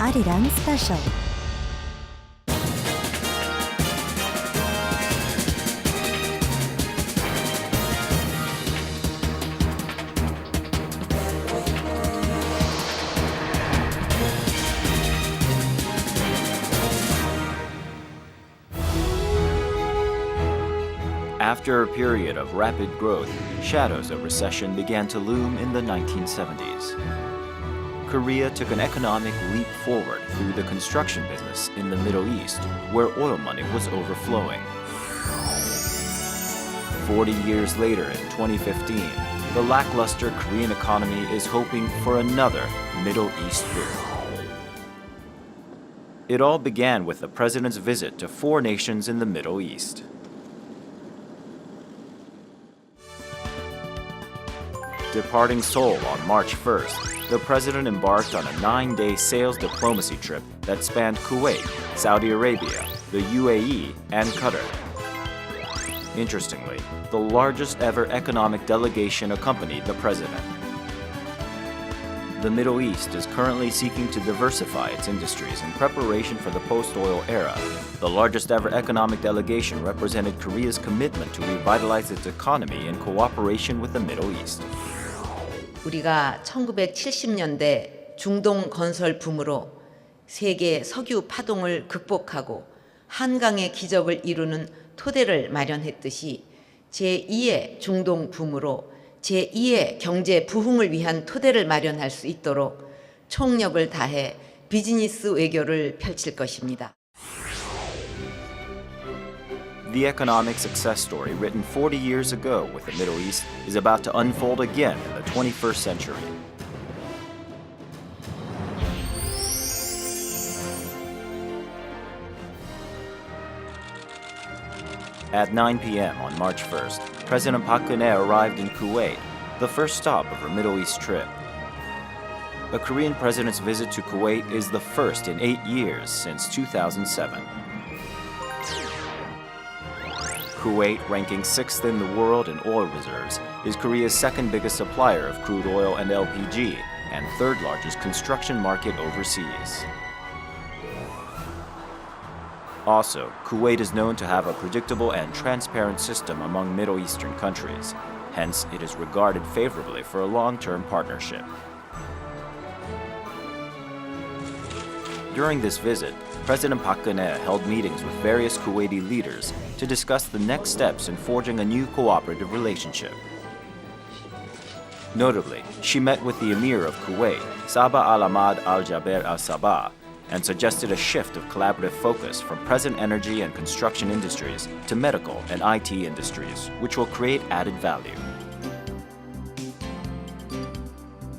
Arirang Special. After a period of rapid growth, shadows of recession began to loom in the 1970s. Korea took an economic leap forward through the construction business in the Middle East, where oil money was overflowing. 40 years later, in 2015, the lackluster Korean economy is hoping for another Middle East boom. It all began with the president's visit to four nations in the Middle East. Departing Seoul on March 1st, the president embarked on a nine day sales diplomacy trip that spanned Kuwait, Saudi Arabia, the UAE, and Qatar. Interestingly, the largest ever economic delegation accompanied the president. The Middle East is currently seeking to diversify its industries in preparation for the post oil era. The largest ever economic delegation represented Korea's commitment to revitalize its economy in cooperation with the Middle East. 우리가 1970년대 중동 건설 붐으로 세계 석유 파동을 극복하고 한강의 기적을 이루는 토대를 마련했듯이 제2의 중동 붐으로 제2의 경제 부흥을 위한 토대를 마련할 수 있도록 총력을 다해 비즈니스 외교를 펼칠 것입니다. The economic success story written 40 years ago with the Middle East is about to unfold again in the 21st century. At 9 p.m. on March 1st, President Park Geun-hye arrived in Kuwait, the first stop of her Middle East trip. A Korean president's visit to Kuwait is the first in eight years since 2007. Kuwait, ranking sixth in the world in oil reserves, is Korea's second biggest supplier of crude oil and LPG and third largest construction market overseas. Also, Kuwait is known to have a predictable and transparent system among Middle Eastern countries. Hence, it is regarded favorably for a long term partnership. During this visit, President Park held meetings with various Kuwaiti leaders to discuss the next steps in forging a new cooperative relationship. Notably, she met with the Emir of Kuwait, Sabah Al Ahmad Al Jaber Al Sabah, and suggested a shift of collaborative focus from present energy and construction industries to medical and IT industries, which will create added value.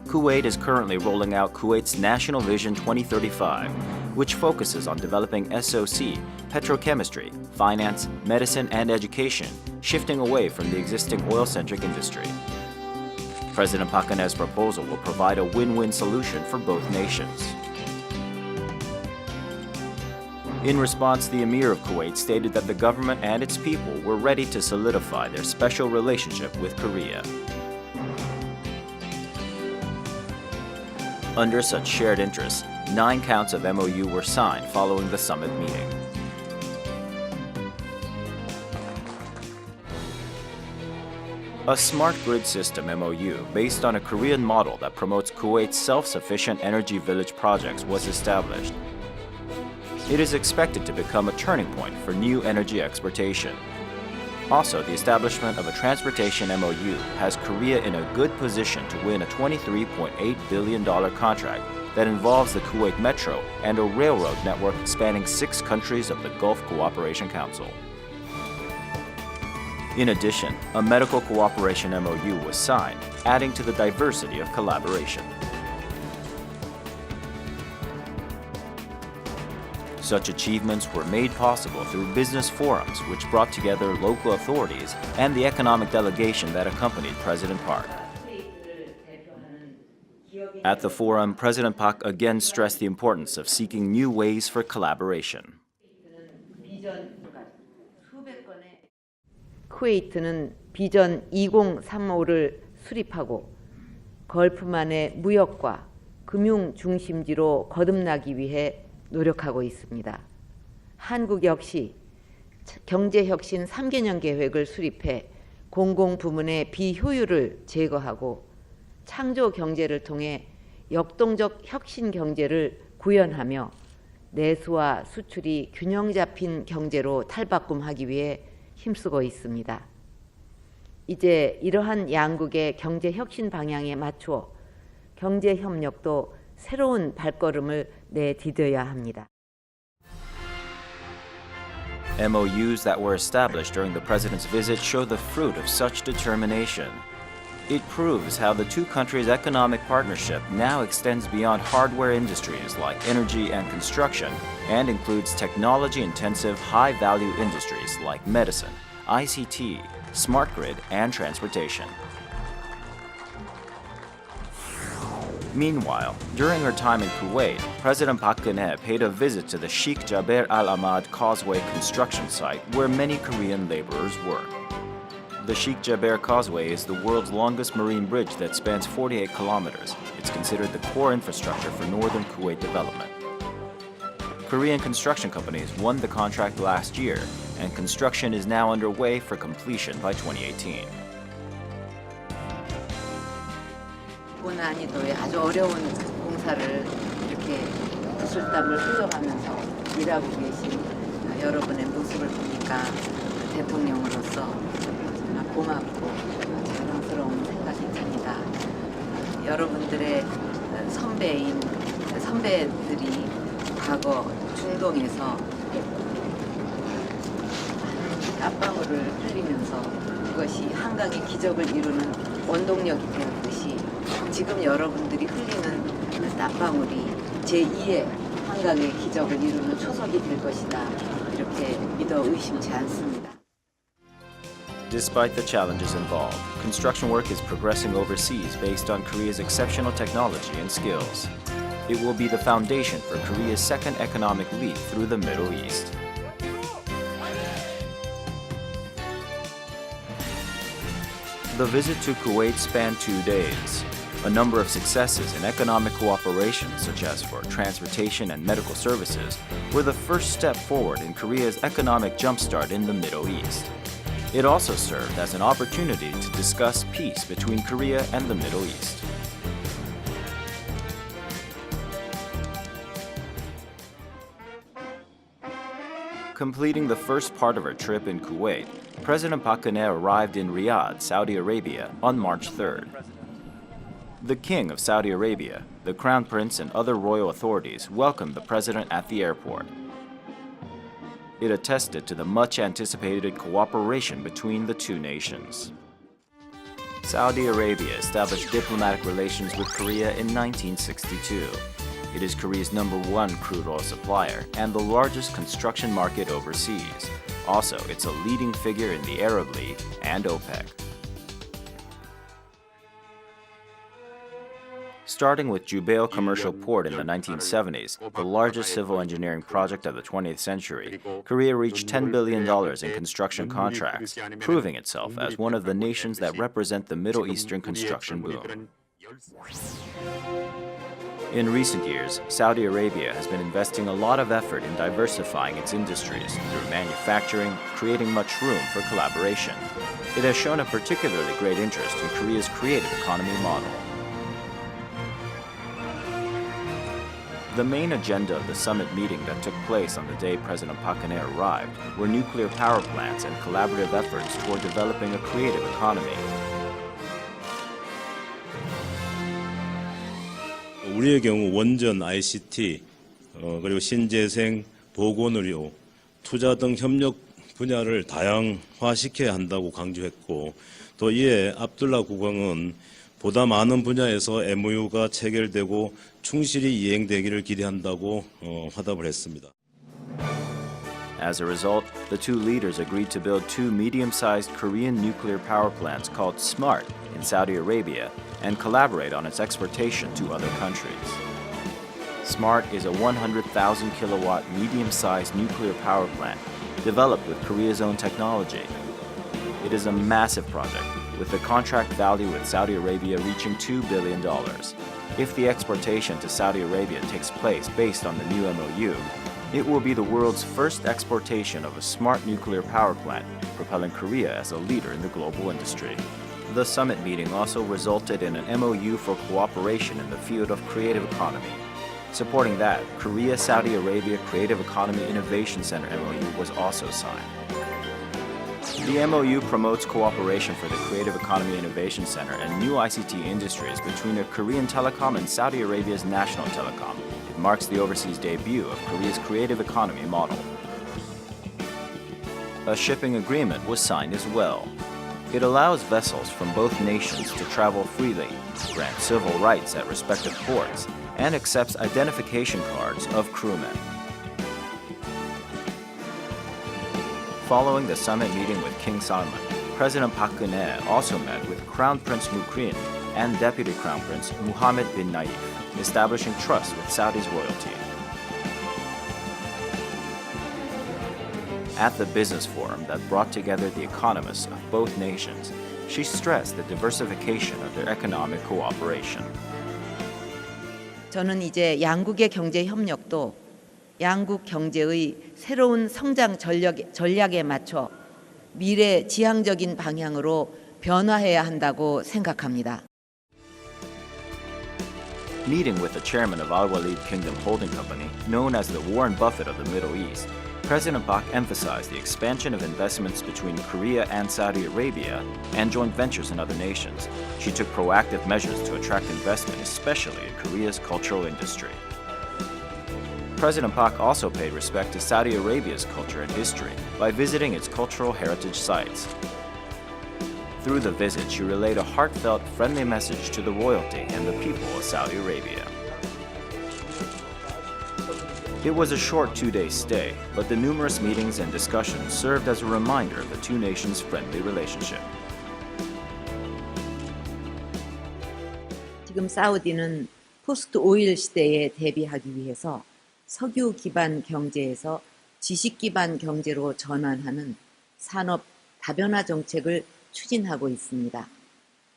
Kuwait is currently rolling out Kuwait's National Vision 2035, which focuses on developing SOC, petrochemistry, finance, medicine, and education, shifting away from the existing oil centric industry. President Park proposal will provide a win win solution for both nations. In response, the Emir of Kuwait stated that the government and its people were ready to solidify their special relationship with Korea. Under such shared interests, nine counts of MOU were signed following the summit meeting. A smart grid system MOU based on a Korean model that promotes Kuwait's self sufficient energy village projects was established. It is expected to become a turning point for new energy exportation. Also, the establishment of a transportation MOU has Korea in a good position to win a $23.8 billion contract that involves the Kuwait Metro and a railroad network spanning six countries of the Gulf Cooperation Council. In addition, a medical cooperation MOU was signed, adding to the diversity of collaboration. Such achievements were made possible through business forums, which brought together local authorities and the economic delegation that accompanied President Park. At the forum, President Park again stressed the importance of seeking new ways for collaboration. 쿠웨이트는 비전 2035를 수립하고 걸프만의 무역과 금융 중심지로 거듭나기 위해 노력하고 있습니다. 한국 역시 경제혁신 3개년 계획을 수립해 공공부문의 비효율을 제거하고 창조 경제를 통해 역동적 혁신 경제를 구현하며 내수와 수출이 균형 잡힌 경제로 탈바꿈하기 위해 힘쓰고 있습니다. 이제 이러한 양국의 경제 혁신 방향에 맞추어 경제 협력도 새로운 발걸음을 내디뎌야 합니다. MOUs that were established during the president's visit show the fruit of such determination. It proves how the two countries' economic partnership now extends beyond hardware industries like energy and construction and includes technology intensive, high value industries like medicine, ICT, smart grid, and transportation. Meanwhile, during her time in Kuwait, President Park Geun-hye paid a visit to the Sheikh Jaber Al Ahmad Causeway construction site where many Korean laborers work. The Sheikh Jaber Causeway is the world's longest marine bridge that spans 48 kilometers. It's considered the core infrastructure for northern Kuwait development. Korean construction companies won the contract last year, and construction is now underway for completion by 2018. 고난이도의 아주 어려운 공사를 이렇게 구슬땀을 흘려가면서 일하고 계신 여러분의 모습을 보니까 대통령으로서 정말 고맙고 자랑스러운 생각이 듭니다. 여러분들의 선배인 선배들이 과거 중동에서 땀방울을 흘리면서 그것이 한강의 기적을 이루는 원동력이 되었듯이 지금 여러분들이 흘리는 그 땀방울이 제2의 한강의 기적을 이루는 초석이 될 것이다. 이렇게 믿어 의심치 않습니다. Despite the challenges involved, construction work is progressing overseas based on Korea's exceptional technology and skills. It will be the foundation for Korea's second economic leap through the Middle East. The visit to Kuwait spanned two days. A number of successes in economic cooperation, such as for transportation and medical services, were the first step forward in Korea's economic jumpstart in the Middle East. It also served as an opportunity to discuss peace between Korea and the Middle East. Completing the first part of her trip in Kuwait, President Park arrived in Riyadh, Saudi Arabia, on March 3rd. The King of Saudi Arabia, the Crown Prince, and other royal authorities welcomed the president at the airport. It attested to the much anticipated cooperation between the two nations. Saudi Arabia established diplomatic relations with Korea in 1962. It is Korea's number one crude oil supplier and the largest construction market overseas. Also, it's a leading figure in the Arab League and OPEC. Starting with Jubail Commercial Port in the 1970s, the largest civil engineering project of the 20th century, Korea reached $10 billion in construction contracts, proving itself as one of the nations that represent the Middle Eastern construction boom. In recent years, Saudi Arabia has been investing a lot of effort in diversifying its industries through manufacturing, creating much room for collaboration. It has shown a particularly great interest in Korea's creative economy model. The main agenda of the summit meeting that took place on the day President Park Geun-hye arrived were nuclear power plants and collaborative efforts toward developing a creative economy. 우리의 경우 원전, ICT, 어, 그리고 신재생, 보건의료, 투자 등 협력 분야를 다양화시켜야 한다고 강조했고 또 이에 압둘라 국왕은 보다 많은 분야에서 MOU가 체결되고 충실히 이행되기를 기대한다고 어, 화답을 했습니다. As a result, the two leaders agreed to build two medium sized Korean nuclear power plants called SMART in Saudi Arabia and collaborate on its exportation to other countries. SMART is a 100,000 kilowatt medium sized nuclear power plant developed with Korea's own technology. It is a massive project, with the contract value with Saudi Arabia reaching $2 billion. If the exportation to Saudi Arabia takes place based on the new MOU, it will be the world's first exportation of a smart nuclear power plant, propelling Korea as a leader in the global industry. The summit meeting also resulted in an MOU for cooperation in the field of creative economy. Supporting that, Korea Saudi Arabia Creative Economy Innovation Center MOU was also signed. The MOU promotes cooperation for the Creative Economy Innovation Center and new ICT industries between a Korean telecom and Saudi Arabia's national telecom. It marks the overseas debut of Korea's creative economy model. A shipping agreement was signed as well. It allows vessels from both nations to travel freely, grants civil rights at respective ports, and accepts identification cards of crewmen. Following the summit meeting with King Salman, President Park Geun-hye also met with Crown Prince Mukrin and Deputy Crown Prince Mohammed bin Naif, establishing trust with Saudi's royalty. At the business forum that brought together the economists of both nations, she stressed the diversification of their economic cooperation. 저는 이제 양국의 경제 협력도 양국 경제의 새로운 성장 전략, 전략에 맞춰 미래 지향적인 방향으로 변화해야 한다고 생각합니다. Meeting with the chairman of Al Walid Kingdom Holding Company, known as the Warren Buffett of the Middle East, President Bach emphasized the expansion of investments between Korea and Saudi Arabia and joint ventures in other nations. She took proactive measures to attract investment, especially in Korea's cultural industry. President Park also paid respect to Saudi Arabia's culture and history by visiting its cultural heritage sites. Through the visit, she relayed a heartfelt, friendly message to the royalty and the people of Saudi Arabia. It was a short two day stay, but the numerous meetings and discussions served as a reminder of the two nations' friendly relationship. 지금 사우디는 포스트 오일 시대에 대비하기 위해서 석유 기반 경제에서 지식 기반 경제로 전환하는 산업 다변화 정책을 추진하고 있습니다.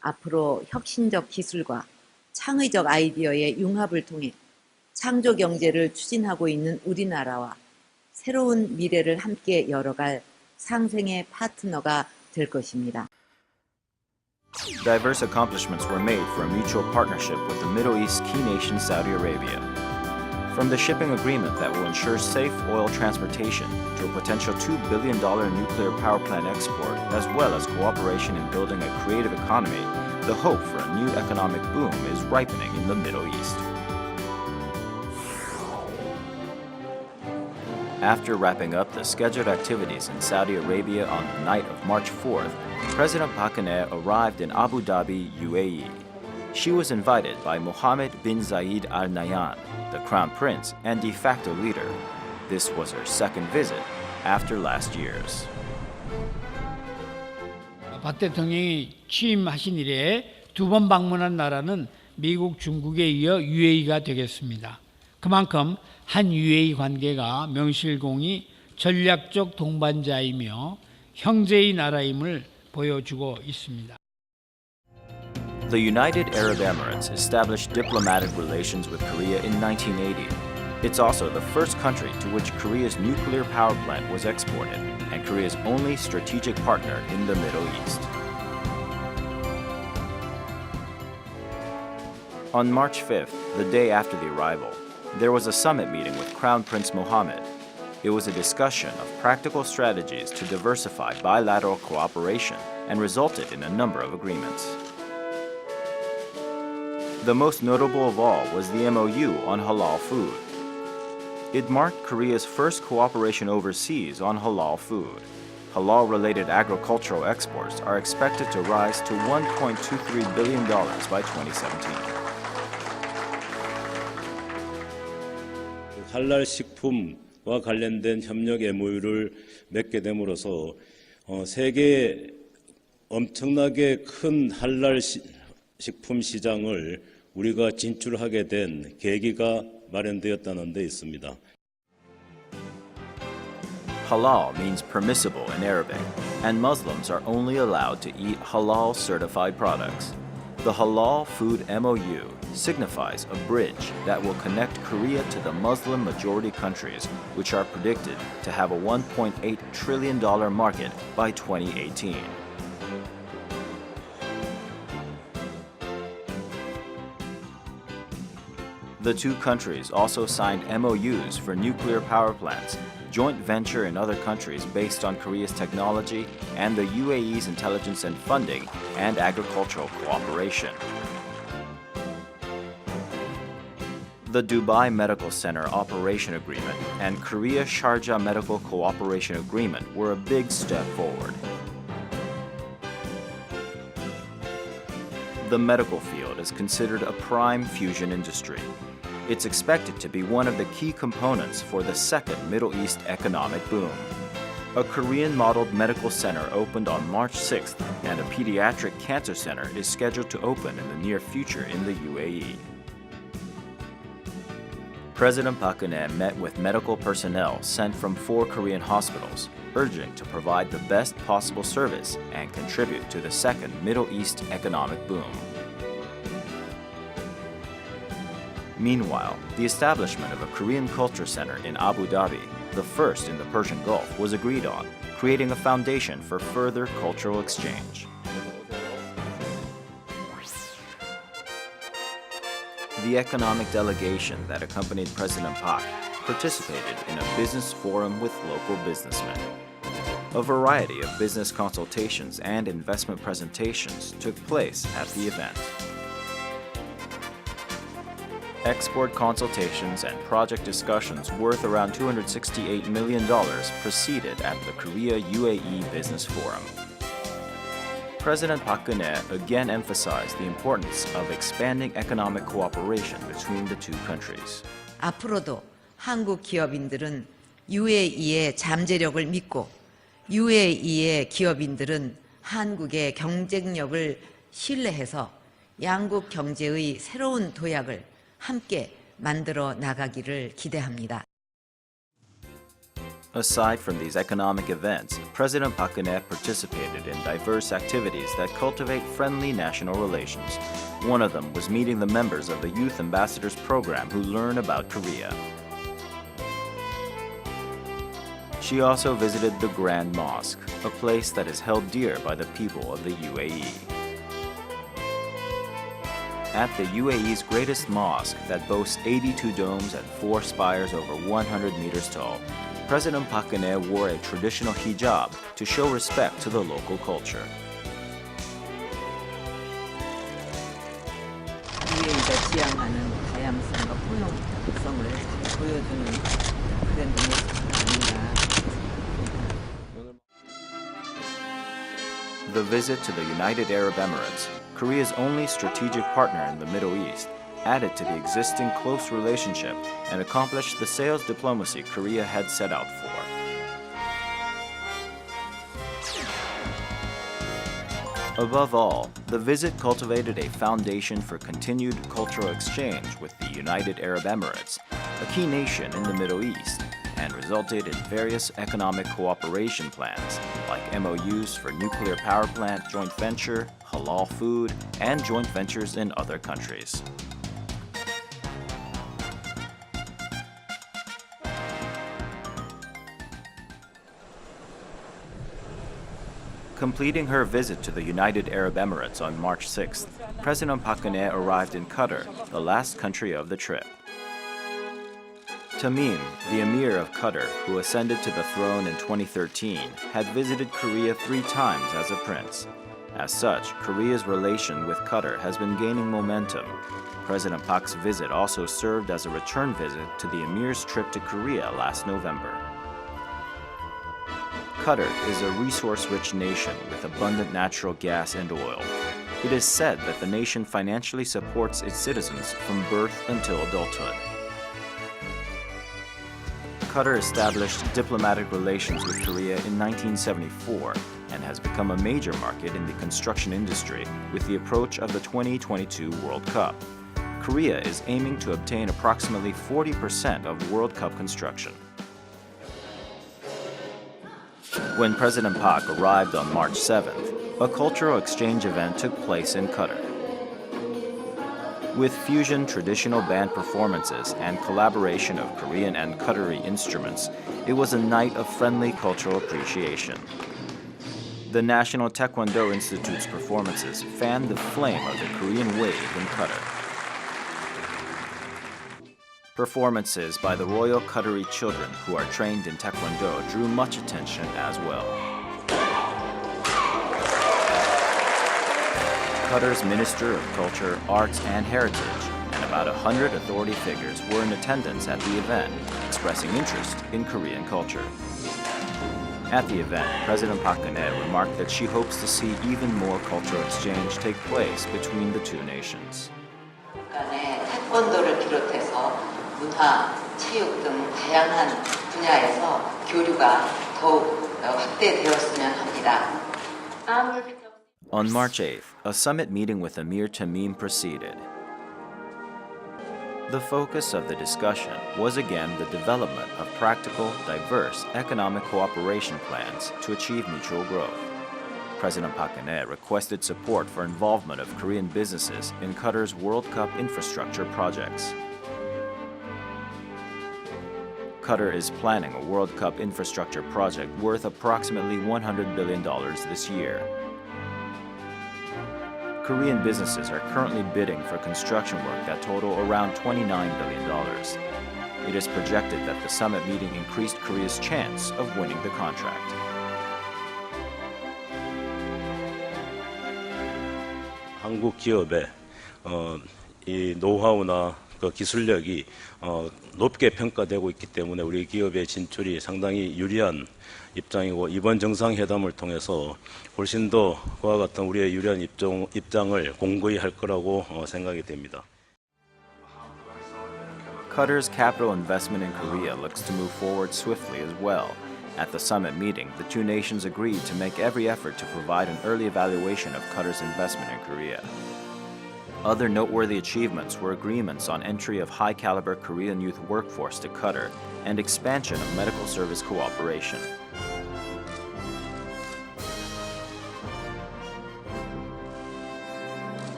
앞으로 혁신적 기술과 창의적 아이디어의 융합을 통해 창조 경제를 추진하고 있는 우리나라와 새로운 미래를 함께 열어갈 상생의 파트너가 될 것입니다. Diverse accomplishments were made for a mutual partnership with the Middle East key nation Saudi Arabia. From the shipping agreement that will ensure safe oil transportation to a potential $2 billion nuclear power plant export, as well as cooperation in building a creative economy, the hope for a new economic boom is ripening in the Middle East. After wrapping up the scheduled activities in Saudi Arabia on the night of March 4th, President Park arrived in Abu Dhabi, UAE. She was invited by Mohammed bin Zayed Al Nahyan, the crown prince and de facto leader. This was her second visit after last year's. 박 대통령이 취임하신 이래 두 번 방문한 나라는 미국, 중국에 이어 UAE가 되겠습니다. 그만큼 한 UAE 관계가 명실공히 전략적 동반자이며 형제의 나라임을 보여주고 있습니다. The United Arab Emirates established diplomatic relations with Korea in 1980. It's also the first country to which Korea's nuclear power plant was exported, and Korea's only strategic partner in the Middle East. On March 5th, the day after the arrival, there was a summit meeting with Crown Prince Mohammed. It was a discussion of practical strategies to diversify bilateral cooperation and resulted in a number of agreements. The most notable of all was the MOU on halal food. It marked Korea's first cooperation overseas on halal food. Halal related agricultural exports are expected to rise to $1.23 billion by 2017. 할랄 식품과 관련된 협력 MOU를 맺게 됨으로써 어, 세계 엄청나게 큰 할랄 시- 식품 시장을 우리가 진출하게 된 계기가 마련되었다는 데 있습니다. Halal means permissible in Arabic, and Muslims are only allowed to eat halal certified products. The Halal Food MOU signifies a bridge that will connect Korea to the Muslim majority countries, which are predicted to have a $1.8 trillion market by 2018. The two countries also signed MOUs for nuclear power plants, joint venture in other countries based on Korea's technology, and the UAE's intelligence and funding and agricultural cooperation. The Dubai Medical Center Operation Agreement and Korea Sharjah Medical Cooperation Agreement were a big step forward. The medical field is considered a prime fusion industry. It's expected to be one of the key components for the second Middle East economic boom. A Korean modeled medical center opened on March 6th, and a pediatric cancer center is scheduled to open in the near future in the UAE. President Park met with medical personnel sent from four Korean hospitals, urging to provide the best possible service and contribute to the second Middle East economic boom. Meanwhile, the establishment of a Korean culture center in Abu Dhabi, the first in the Persian Gulf, was agreed on, creating a foundation for further cultural exchange. The economic delegation that accompanied President Park participated in a business forum with local businessmen. A variety of business consultations and investment presentations took place at the event Export consultations and project discussions worth around $268 million proceeded at the Korea UAE Business Forum. President Park Geun-hye again emphasized the importance of expanding economic cooperation between the two countries. 앞으로도 한국 기업인들은 UAE의 잠재력을 믿고 UAE의 기업인들은 한국의 경쟁력을 신뢰해서 양국 경제의 새로운 도약을 함께 만들어 나가기를 기대합니다. Aside from these economic events, President Park Geun-hye participated in diverse activities that cultivate friendly national relations. One of them was meeting the members of the Youth Ambassadors Program who learn about Korea. She also visited the Grand Mosque, a place that is held dear by the people of the UAE. at the UAE's greatest mosque that boasts 82 domes and four spires over 100 meters tall, President Park wore a traditional hijab to show respect to the local culture. The visit to the United Arab Emirates Korea's only strategic partner in the Middle East, added to the existing close relationship and accomplished the sales diplomacy Korea had set out for. Above all, the visit cultivated a foundation for continued cultural exchange with the United Arab Emirates, a key nation in the Middle East, and resulted in various economic cooperation plans MOUs for nuclear power plant joint venture, halal food, and joint ventures in other countries. Completing her visit to the United Arab Emirates on March 6th, President Park arrived in Qatar, the last country of the trip. Tamim, the Emir of Qatar, who ascended to the throne in 2013, had visited Korea three times as a prince. As such, Korea's relation with Qatar has been gaining momentum. President Park's visit also served as a return visit to the Emir's trip to Korea last November. Qatar is a resource rich nation with abundant natural gas and oil. It is said that the nation financially supports its citizens from birth until adulthood. Qatar established diplomatic relations with Korea in 1974 and has become a major market in the construction industry with the approach of the 2022 World Cup. Korea is aiming to obtain approximately 40% of World Cup construction. When President Park arrived on March 7th, a cultural exchange event took place in Qatar. With fusion traditional band performances and collaboration of Korean and Qatari instruments, it was a night of friendly cultural appreciation. The National Taekwondo Institute's performances fanned the flame of the Korean wave in Qatar. Performances by the Royal Qatari children who are trained in Taekwondo drew much attention as well. Qatar's Minister of Culture, Arts and Heritage and about 100 authority figures were in attendance at the event, expressing interest in Korean culture. At the event, President Park Geun-hye remarked that she hopes to see even more cultural exchange take place between the two nations. 간에 태권도를 비롯해서 문화, 체육 등 다양한 분야에서 교류가 더욱 확대되었으면 합니다. On March 8th, a summit meeting with Amir Tamim proceeded. The focus of the discussion was again the development of practical, diverse economic cooperation plans to achieve mutual growth. President Geun-hye requested support for involvement of Korean businesses in Qatar's World Cup infrastructure projects. Qatar is planning a World Cup infrastructure project worth approximately $100 billion this year. Korean businesses are currently bidding for construction work that total around $29 billion. It is projected that the summit meeting increased Korea's chance of winning the contract. 한국 기업의 어, 이 노하우나 그 기술력이 어, 높게 평가되고 있기 때문에 우리 기업의 진출이 상당히 유리한 입장이고 이번 정상회담을 통해서 훨씬 더 그와 같은 우리의 유리한 입장, 입장을 공고히 할 거라고 어, 생각이 됩니다. Qatar's capital investment in Korea looks to move forward swiftly as well. At the summit meeting, the two nations agreed to make every effort to provide an early evaluation of Qatar's investment in Korea. Other noteworthy achievements were agreements on entry of high caliber Korean youth workforce to Qatar and expansion of medical service cooperation.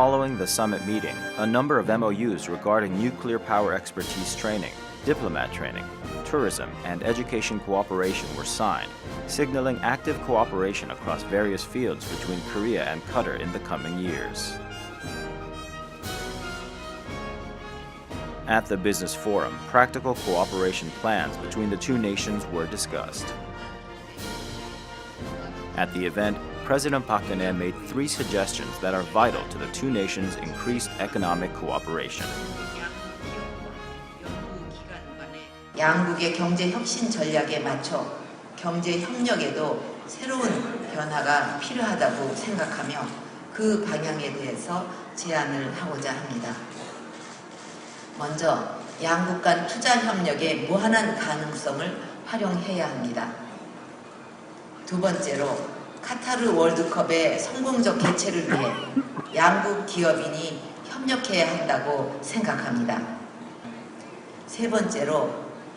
Following the summit meeting, a number of MOUs regarding nuclear power expertise training, diplomat training, tourism, and education cooperation were signed, signaling active cooperation across various fields between Korea and Qatar in the coming years. At the Business Forum, practical cooperation plans between the two nations were discussed. At the event, President Park Geun-hye made three suggestions that are vital to the two nations' increased economic cooperation. 양국의 경제 혁신 전략에 맞춰 경제 협력에도 새로운 변화가 필요하다고 생각하며 그 방향에 대해서 제안을 하고자 합니다. 먼저 양국 간 투자 협력의 무한한 가능성을 활용해야 합니다. 두 번째로 카타르 월드컵의 성공적 개최를 위해 양국 기업인이 협력해야 한다고 생각합니다. 세 번째로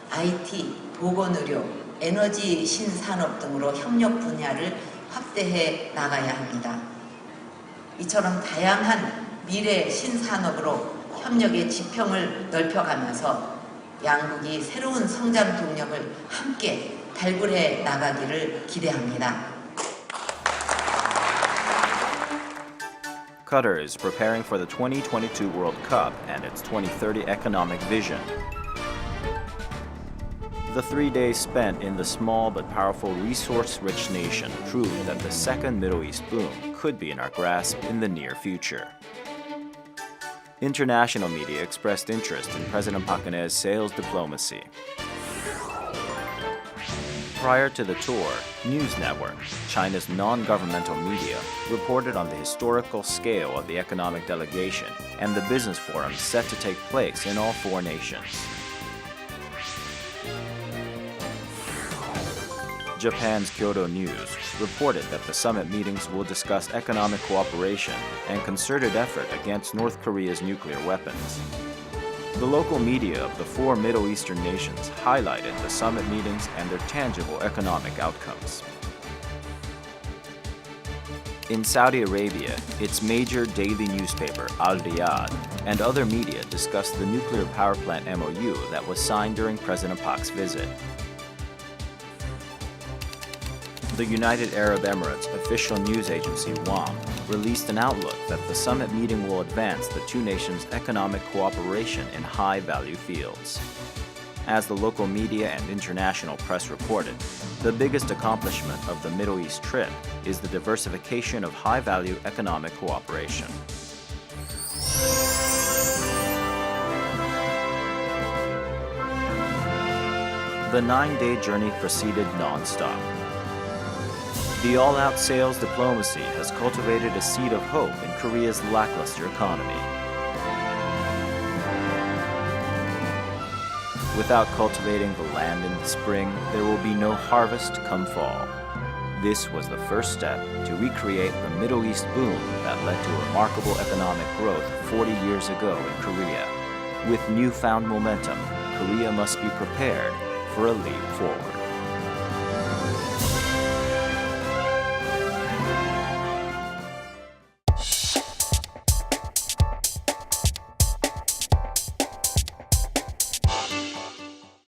IT, 보건의료, 에너지 신산업 등으로 협력 분야를 확대해 나가야 합니다. 이처럼 다양한 미래 신산업으로 협력의 지평을 넓혀가면서 양국이 새로운 성장 동력을 함께 발굴해 나가기를 기대합니다. Qatar is preparing for the 2022 World Cup and its 2030 economic vision. The three days spent in the small but powerful resource rich nation proved that the second Middle East boom could be in our grasp in the near future. International media expressed interest in President Park Geun-hye's sales diplomacy. Prior to the tour, News Network, China's non governmental media, reported on the historical scale of the economic delegation and the business forum set to take place in all four nations. Japan's Kyoto News reported that the summit meetings will discuss economic cooperation and concerted effort against North Korea's nuclear weapons. The local media of the four Middle Eastern nations highlighted the summit meetings and their tangible economic outcomes. In Saudi Arabia, its major daily newspaper, Al Riyadh, and other media discussed the nuclear power plant MOU that was signed during President Park's visit. The United Arab Emirates official news agency WAM released an outlook that the summit meeting will advance the two nations' economic cooperation in high value fields. As the local media and international press reported, the biggest accomplishment of the Middle East trip is the diversification of high value economic cooperation. The nine day journey proceeded non stop. The all out sales diplomacy has cultivated a seed of hope in Korea's lackluster economy. Without cultivating the land in the spring, there will be no harvest come fall. This was the first step to recreate the Middle East boom that led to remarkable economic growth 40 years ago in Korea. With newfound momentum, Korea must be prepared for a leap forward.